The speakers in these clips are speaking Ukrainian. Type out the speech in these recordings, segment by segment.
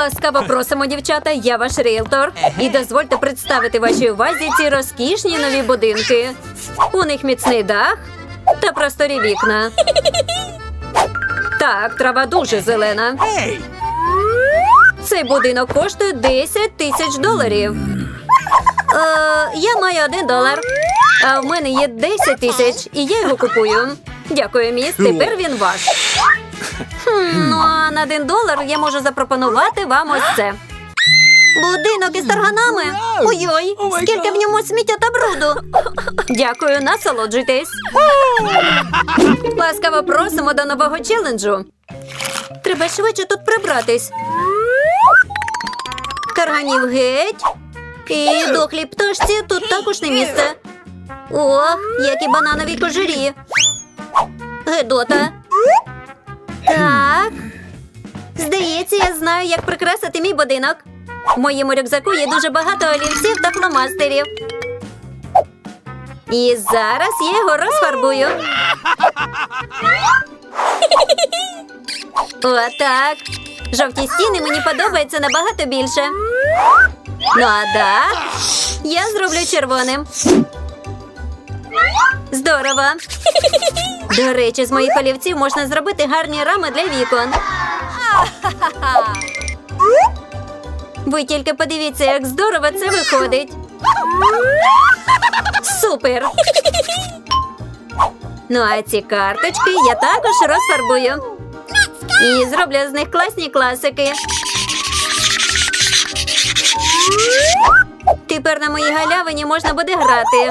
Ласкаво просимо, дівчата, я ваш ріелтор. І дозвольте представити вашій увазі ці розкішні нові будинки. У них міцний дах та просторі вікна. Так, трава дуже зелена. Цей будинок коштує 10 тисяч доларів. Е, я маю один долар. А в мене є 10 тисяч, і я його купую. Дякую, міс. Тепер він ваш. Хм, ну а на один долар я можу запропонувати вам ось це. Будинок із тарганами. Ой-ой, скільки в ньому сміття та бруду. Дякую, насолоджуйтесь. Ласкаво просимо до нового челенджу. Треба швидше тут прибратись. Карганів геть. І дохлій пташці тут також не місце. Ох, які бананові кожурі. Гедота. Так. Здається, я знаю, як прикрасити мій будинок. В моєму рюкзаку є дуже багато олівців та фломастерів. І зараз я його розфарбую. Отак. Жовті стіни мені подобаються набагато більше. Ну а дах я зроблю червоним. Здорово. До речі, з моїх олівців можна зробити гарні рами для вікон. Ви тільки подивіться, як здорово це виходить. Супер! Ну а ці карточки я також розфарбую. І зроблю з них класні класики. Тепер на моїй галявині можна буде грати.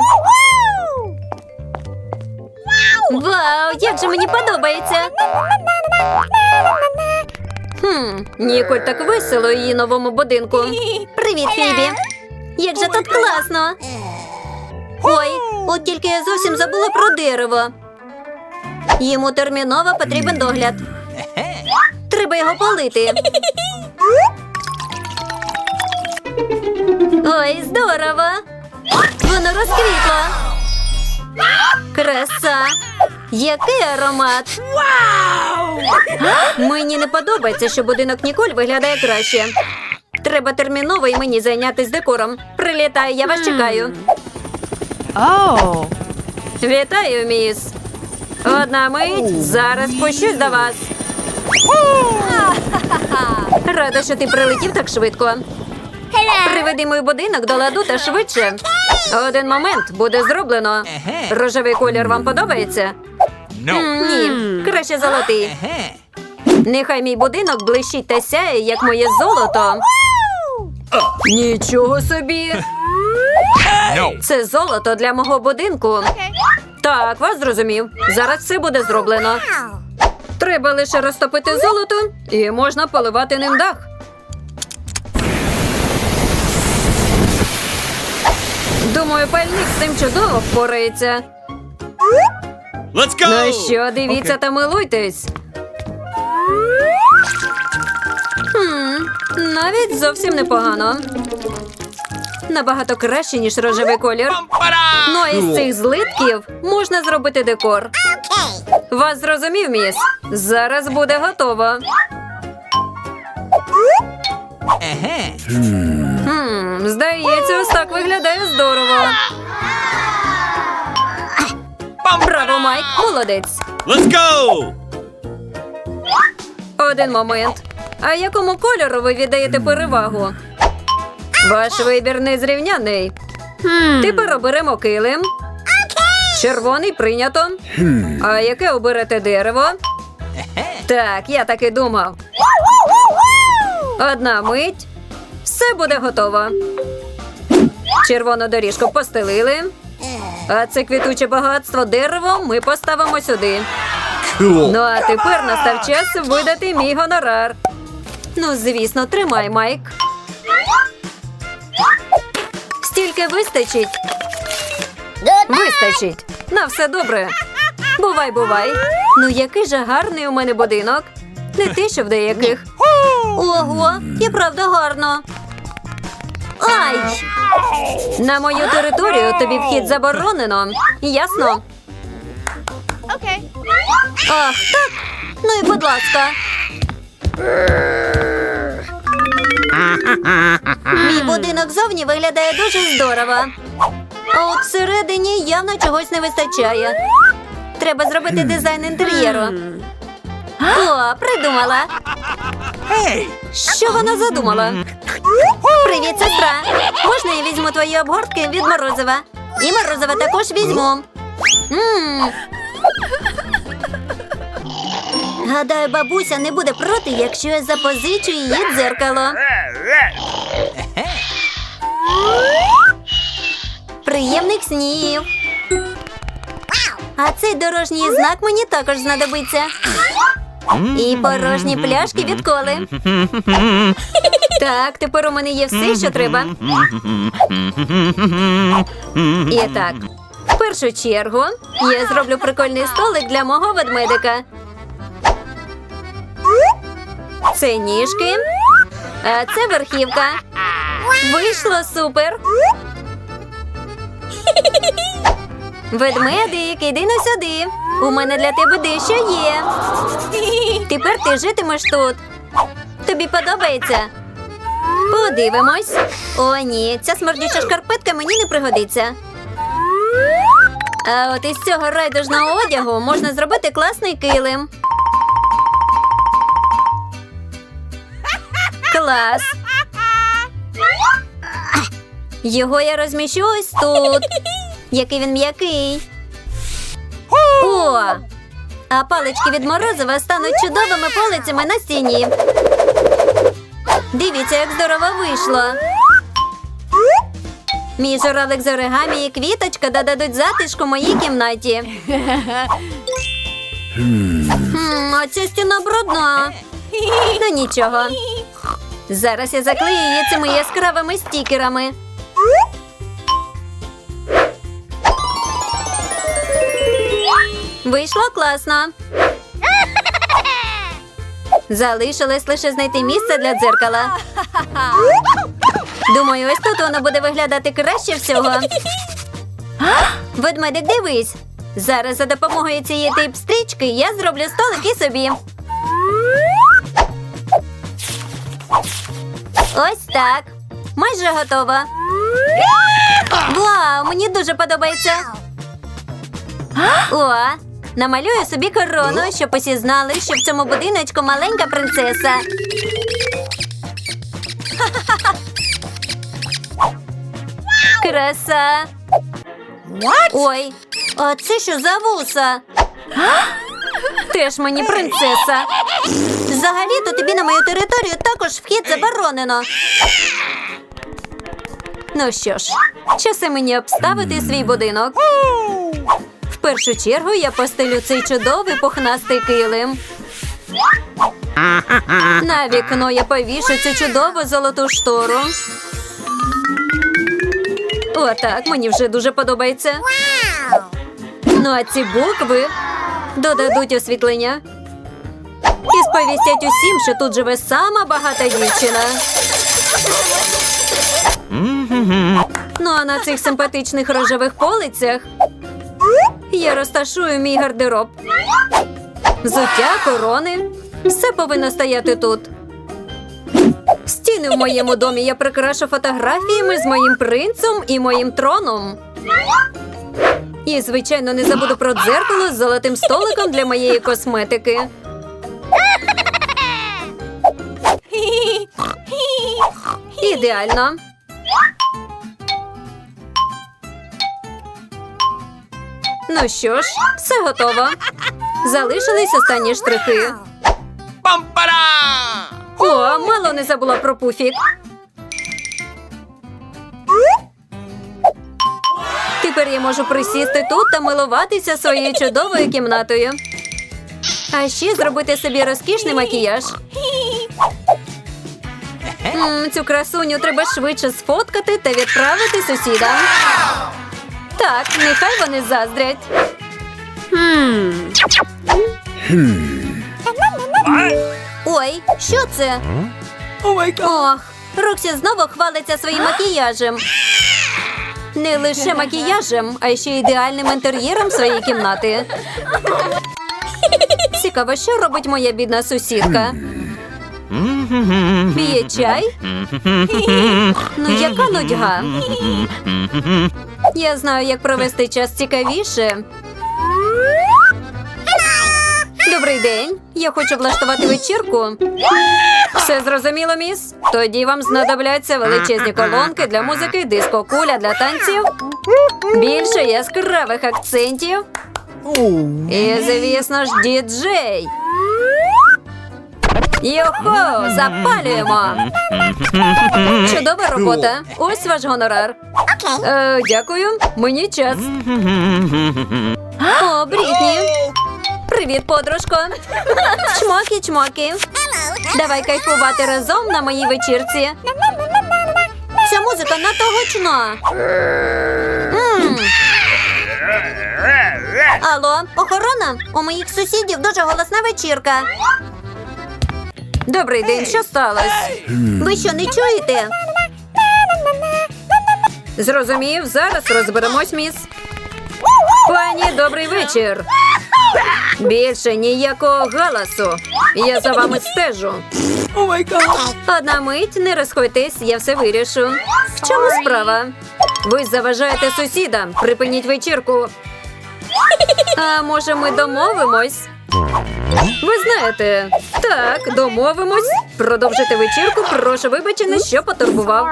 Вау, як же мені подобається. Хм, Ніколь так весело її новому будинку. Привіт, Фібі. Як же тут класно. Ой, от тільки я зовсім забула про дерево. Йому терміново потрібен догляд. Треба його полити. Ой, здорово! Воно розквітло. Краса! Який аромат! Вау! Мені не подобається, що будинок Ніколь виглядає краще. Треба терміново і мені зайнятися декором. Прилітаю, я вас чекаю. Oh. Вітаю, міс. Одна мить, зараз спущусь до вас. Рада, що ти прилетів так швидко. Приведи мій будинок до ладу та швидше. Один момент буде зроблено. Рожевий колір вам подобається? М, Ні, краще золотий. Нехай мій будинок блищить та сяє, як моє золото. Нічого собі. Це золото для мого будинку. Так, вас зрозумів. Зараз все буде зроблено. Треба лише розтопити золото і можна поливати ним дах. Думаю, пальник з цим чудово впорається. Let's go. Ну що, дивіться та милуйтесь. Хм, навіть зовсім непогано. Набагато краще, ніж рожевий колір. Ну а із цих злитків можна зробити декор. Вас зрозумів, міс? Зараз буде готово. Ehe. Хм, здається, ось так виглядає здорово. Браво, Майк, молодець. Let's go. Один момент. А якому кольору ви віддаєте перевагу? Ваш вибір незрівняний. Тепер оберемо килим. Червоний прийнято. А яке оберете дерево? Так, я так і думав. Одна мить. Все буде готово. Червону доріжку постелили. А це квітуче багатство дерево ми поставимо сюди. Ну а тепер настав час видати мій гонорар. Ну, звісно, тримай, Майк. Стільки вистачить. Вистачить. На все добре. Бувай, бувай. Ну, який же гарний у мене будинок. Не те, що в деяких. Ого, і правда гарно. Ай! На мою територію тобі вхід заборонено. Ясно? Okay. Ах, так. Ну і будь ласка. Мій будинок зовні виглядає дуже здорово. А от всередині явно чогось не вистачає. Треба зробити дизайн інтер'єру. О, придумала. Що вона задумала? Привіт, сестра! Можна я візьму твої обгортки від морозива? І морозива також візьму. Гадаю, бабуся не буде проти, якщо я запозичу її дзеркало. Приємних снів. А цей дорожній знак мені також знадобиться. І порожні пляшки від коли. Так, тепер у мене є все, що треба. І так, в першу чергу я зроблю прикольний столик для мого ведмедика. Це ніжки, а це верхівка. Вийшло супер. Ведмедик, іди на сюди. У мене для тебе дещо є. Тепер ти житимеш тут. Тобі подобається? Подивимось. О, ні, ця смердюча шкарпетка мені не пригодиться. А от із цього райдужного одягу можна зробити класний килим. Клас. Його я розміщу ось тут. Який він м'який. А палички від морозива стануть чудовими полицями на стіні. Дивіться, як здорово вийшло. Мій журавлик з оригамі і квіточка додадуть затишку моїй кімнаті. Хм, а ця стіна брудна. Ну нічого. Зараз я заклею її цими яскравими стікерами. Вийшло класно. Залишилось лише знайти місце для дзеркала. Думаю, ось тут воно буде виглядати краще всього. Ведмедик, дивись. Зараз за допомогою цієї тейп-стрічки я зроблю столик і собі. Ось так. Майже готова. Вау, мені дуже подобається. О, намалюю собі корону, щоб усі знали, що в цьому будиночку маленька принцеса. Краса. Ой, а це що за вуса? Теж мені принцеса. Взагалі-то тобі на мою територію також вхід заборонено. Ну що ж, часи мені обставити свій будинок. Першу чергу я постелю цей чудовий пухнастий килим. На вікно я повішу цю чудову золоту штору. Отак, мені вже дуже подобається. Ну а ці букви додадуть освітлення. І сповістять усім, що тут живе сама багата дівчина. Ну а на цих симпатичних рожевих полицях я розташую мій гардероб. Взуття, корони. Все повинно стояти тут. Стіни в моєму домі я прикрашу фотографіями з моїм принцем і моїм троном. І, звичайно, не забуду про дзеркало з золотим столиком для моєї косметики. Ідеально. Ну що ж, все готово. Залишились останні штрихи. Пам-пара! О, мало не забула про пуфік. Тепер я можу присісти тут та милуватися своєю чудовою кімнатою. А ще зробити собі розкішний макіяж. М, цю красуню треба швидше сфоткати та відправити сусідам. Так, нехай вони заздрять. Ой, що це? Ох, Роксі знову хвалиться своїм макіяжем. Не лише макіяжем, а ще ідеальним інтер'єром своєї кімнати. Цікаво, що робить моя бідна сусідка. П'є чай? Ну, яка нудьга? Я знаю, як провести час цікавіше. Добрий день. Я хочу влаштувати вечірку. Все зрозуміло, міс? Тоді вам знадобляться величезні колонки для музики, диско-куля для танців, більше яскравих акцентів і, звісно ж, діджей. Йохо, запалюємо. Чудова робота. Ось ваш гонорар. Е, дякую. Мені час. О, Брітні. Привіт, подружко. Чмоки, чмоки. Давай кайфувати разом на моїй вечірці. Ця музика надто гучна. Алло, охорона? У моїх сусідів дуже голосна вечірка. Добрий день, що сталося? Ви що, не чуєте? Зрозумів, зараз розберемось, міс. Пані, добрий вечір. Більше ніякого галасу. Я за вами стежу. Одна мить, не розходьтесь, я все вирішу. В чому справа? Ви заважаєте сусідам. Припиніть вечірку. А може, ми домовимось? Ви знаєте, так, домовимось. Продовжити вечірку. Прошу вибачення, що потурбував.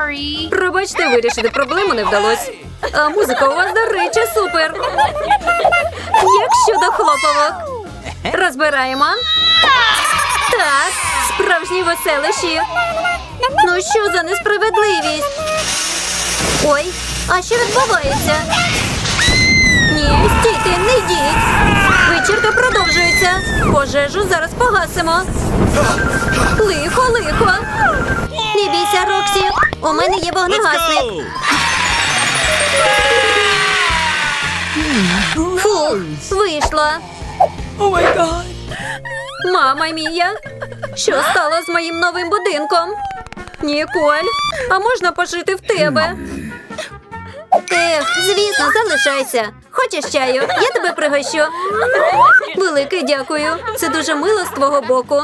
Пробачте, вирішити проблему не вдалося. А музика у вас, до речі, супер. Як щодо хлоповок? Розбираємо. Так, справжні веселищі. Ну що за несправедливість? Ой, а що відбувається? Ні, стійте, не йдіть. Вечірка продовжується. Пожежу зараз погасимо. Лихо, лихо. Не бійся, Роксі. У мене є вогнегасник. Фух, вийшло. Oh. Мама мія. Що стало з моїм новим будинком? Ніколь, а можна пожити в тебе? Ех, звісно, залишайся. Хочеш чаю? Я тебе пригощу. Велике дякую. Це дуже мило з твого боку.